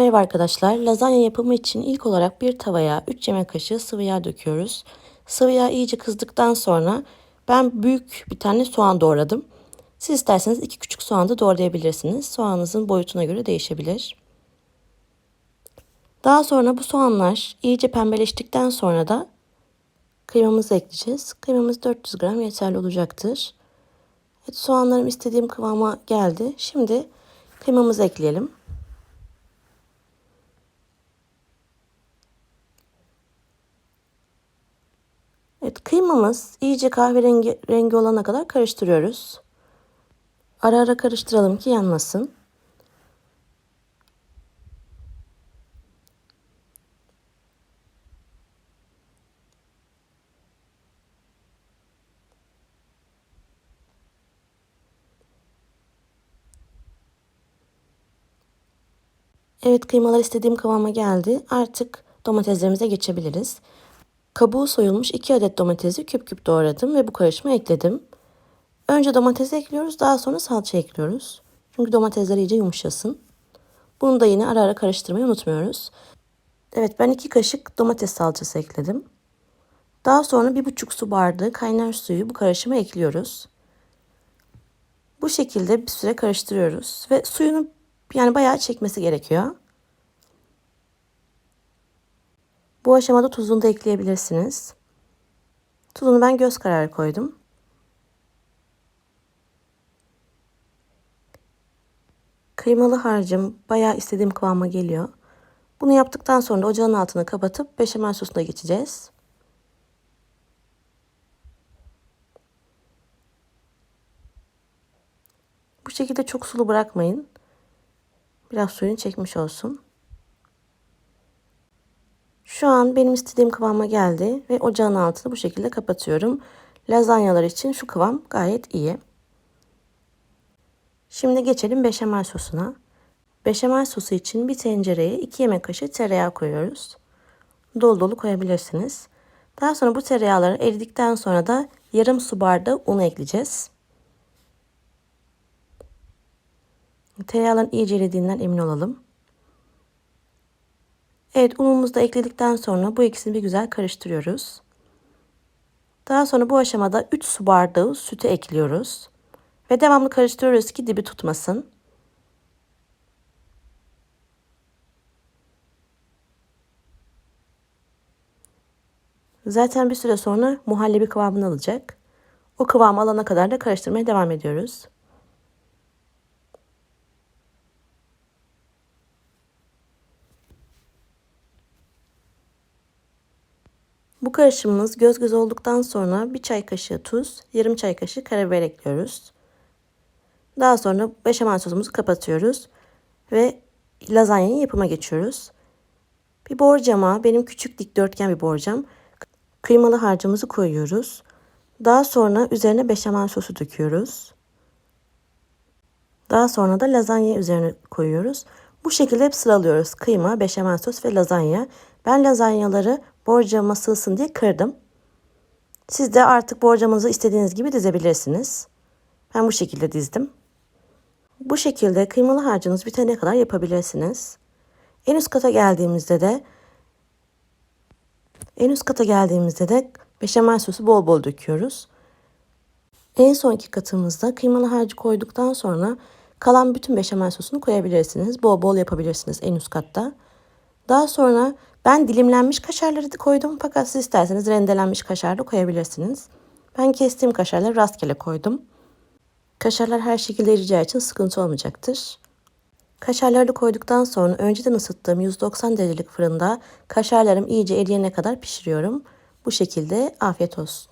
Merhaba arkadaşlar. Lazanya yapımı için ilk olarak bir tavaya 3 yemek kaşığı sıvı yağ döküyoruz. Sıvı yağ iyice kızdıktan sonra ben büyük bir tane soğan doğradım. Siz isterseniz iki küçük soğan da doğrayabilirsiniz. Soğanınızın boyutuna göre değişebilir. Daha sonra bu soğanlar iyice pembeleştikten sonra da kıymamızı ekleyeceğiz. Kıymamız 400 gram yeterli olacaktır. Evet, soğanlarım istediğim kıvama geldi. Şimdi kıymamızı ekleyelim. Evet, kıymamız iyice kahverengi rengi olana kadar karıştırıyoruz. Ara ara karıştıralım ki yanmasın. Evet kıymalar istediğim kıvama geldi. Artık domateslerimize geçebiliriz. Kabuğu soyulmuş 2 adet domatesi küp küp doğradım ve bu karışıma ekledim. Önce domatesi ekliyoruz daha sonra salça ekliyoruz. Çünkü domatesler iyice yumuşasın. Bunu da yine ara ara karıştırmayı unutmuyoruz. Evet ben 2 kaşık domates salçası ekledim. Daha sonra 1,5 su bardağı kaynar suyu bu karışıma ekliyoruz. Bu şekilde bir süre karıştırıyoruz ve suyunu yani bayağı çekmesi gerekiyor. Bu aşamada tuzunu da ekleyebilirsiniz. Tuzunu ben göz kararı koydum. Kıymalı harcım bayağı istediğim kıvama geliyor. Bunu yaptıktan sonra ocağın altını kapatıp beşamel sosuna geçeceğiz. Bu şekilde çok sulu bırakmayın. Biraz suyunu çekmiş olsun. Şu an benim istediğim kıvama geldi ve ocağın altını bu şekilde kapatıyorum. Lazanyalar için şu kıvam gayet iyi. Şimdi geçelim beşamel sosuna. Beşamel sosu için bir tencereye 2 yemek kaşığı tereyağı koyuyoruz. Dolu dolu koyabilirsiniz. Daha sonra bu tereyağları eridikten sonra da yarım su bardağı un ekleyeceğiz. Tereyağların iyice eridiğinden emin olalım. Evet unumuzu da ekledikten sonra bu ikisini bir güzel karıştırıyoruz. Daha sonra bu aşamada 3 su bardağı sütü ekliyoruz. Ve devamlı karıştırıyoruz ki dibi tutmasın. Zaten bir süre sonra muhallebi kıvamını alacak. O kıvamı alana kadar da karıştırmaya devam ediyoruz. Bu karışımımız göz göz olduktan sonra bir çay kaşığı tuz, yarım çay kaşığı karabiber ekliyoruz. Daha sonra beşamel sosumuzu kapatıyoruz ve lazanyayı yapıma geçiyoruz. Bir borcama, benim küçük dikdörtgen bir borcam, kıymalı harcımızı koyuyoruz. Daha sonra üzerine beşamel sosu döküyoruz. Daha sonra da lazanya üzerine koyuyoruz. Bu şekilde hep sıralıyoruz. Kıyma, beşamel sos ve lazanya. Ben lazanyaları borcama sığsın diye kırdım. Siz de artık borcamınızı istediğiniz gibi dizebilirsiniz. Ben bu şekilde dizdim. Bu şekilde kıymalı harcınız bitene kadar yapabilirsiniz. En üst kata geldiğimizde de en üst kata geldiğimizde de beşamel sosu bol bol döküyoruz. En son iki katımızda kıymalı harcı koyduktan sonra kalan bütün beşamel sosunu koyabilirsiniz. Bol bol yapabilirsiniz en üst katta. Daha sonra ben dilimlenmiş kaşarları da koydum fakat siz isterseniz rendelenmiş kaşar da koyabilirsiniz. Ben kestiğim kaşarları rastgele koydum. Kaşarlar her şekilde eriyeceği için sıkıntı olmayacaktır. Kaşarları koyduktan sonra önceden ısıttığım 190 derecelik fırında kaşarlarım iyice eriyene kadar pişiriyorum. Bu şekilde afiyet olsun.